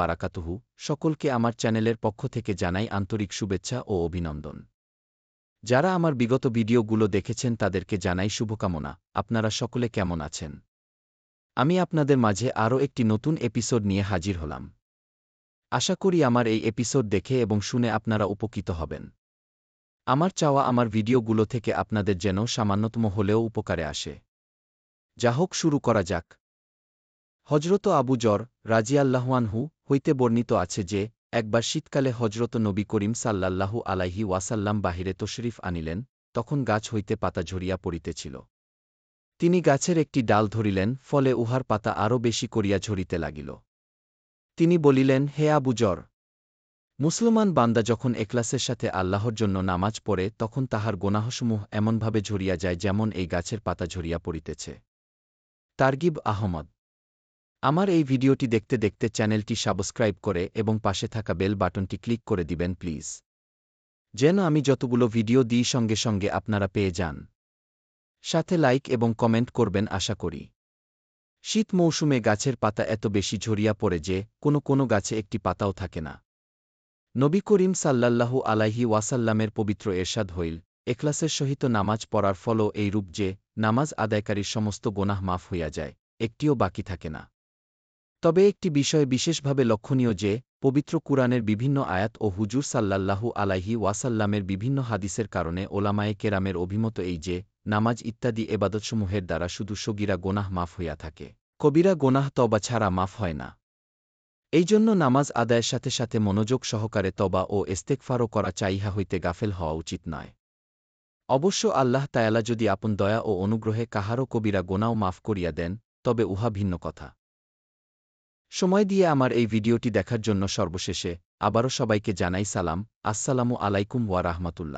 বারাকাতুহু, সকলকে আমার চ্যানেলের পক্ষ থেকে জানাই আন্তরিক শুভেচ্ছা ও অভিনন্দন। যারা আমার বিগত ভিডিওগুলো দেখেছেন তাদেরকে জানাই শুভকামনা, আপনারা সকলে কেমন আছেন? আমি আপনাদের মাঝে আরও একটি নতুন এপিসোড নিয়ে হাজির হলাম। আশা করি আমার এই এপিসোড দেখে এবং শুনে আপনারা উপকৃত হবেন। আমার চাওয়া আমার ভিডিওগুলো থেকে আপনাদের যেন সামান্যতম হলেও উপকারে আসে। যা হোক, শুরু করা যাক। হজরত আবু জর রাজিয়াল্লাহুয়ানহু হইতে বর্ণিত আছে যে, একবার শীতকালে হজরত নবী করিম সাল্লাল্লাহু আলাইহি ওয়াসাল্লাম বাহিরে তশরিফ আনিলেন, তখন গাছ হইতে পাতা ঝরিয়া পড়িতেছিল। তিনি গাছের একটি ডাল ধরিলেন, ফলে উহার পাতা আরও বেশি করিয়া ঝরিতে লাগিল। তিনি বলিলেন, হে আবু জর! মুসলমান বান্দা যখন একলাসের সাথে আল্লাহর জন্য নামাজ পড়ে, তখন তাহার গোনাহসমূহ এমনভাবে ঝরিয়া যায় যেমন এই গাছের পাতা ঝরিয়া পড়িতেছে। তারগিব আহমদ আমার এই ভিডিওটি দেখতে দেখতে চ্যানেলটি সাবস্ক্রাইব করে এবং পাশে থাকা বেল বাটনটি ক্লিক করে দিবেন, প্লিজ। যেন আমি যতগুলো ভিডিও দিই সঙ্গে সঙ্গে আপনারা পেয়ে যান। সাথে লাইক এবং কমেন্ট করবেন, আশা করি। শীত মৌসুমে গাছের পাতা এত বেশি ঝরিয়া পড়ে যে কোনো কোনো গাছে একটি পাতাও থাকে না। নবী করিম সাল্লাল্লাহু আলাইহি ওয়াসাল্লামের পবিত্র এরশাদ হইল, এখলাসের সহিত নামাজ পড়ার ফলও এইরূপ যে নামাজ আদায়কারীর সমস্ত গোনাহ মাফ হইয়া যায়, একটিও বাকি থাকে না। তবে একটি বিষয় বিশেষভাবে লক্ষণীয় যে, পবিত্র কুরআনের বিভিন্ন আয়াত ও হুজুর সাল্লাল্লাহু আলাইহি ওয়াসাল্লামের বিভিন্ন হাদিসের কারণে ওলামায়ে কেরামের অভিমত এই যে, নামাজ ইত্যাদি এবাদতসমূহের দ্বারা শুধু সগিরা গোনাহ মাফ হইয়া থাকে। কবিরা গোনাহ তবা ছাড়া মাফ হয় না। এই জন্য নামাজ আদায়ের সাথে সাথে মনোযোগ সহকারে তবা ও এস্তেকফারও করা চাইহা হইতে গাফেল হওয়া উচিত নয়। অবশ্য আল্লাহ তায়ালা যদি আপন দয়া ও অনুগ্রহে কাহারও কবিরা গোনাও মাফ করিয়া দেন, তবে উহা ভিন্ন কথা। সময় দিয়ে আমার এই ভিডিওটি দেখার জন্য সর্বশেষে আবারও সবাইকে জানাই সালাম। আসসালামু আলাইকুম ওয়া রাহমাতুল্লাহ।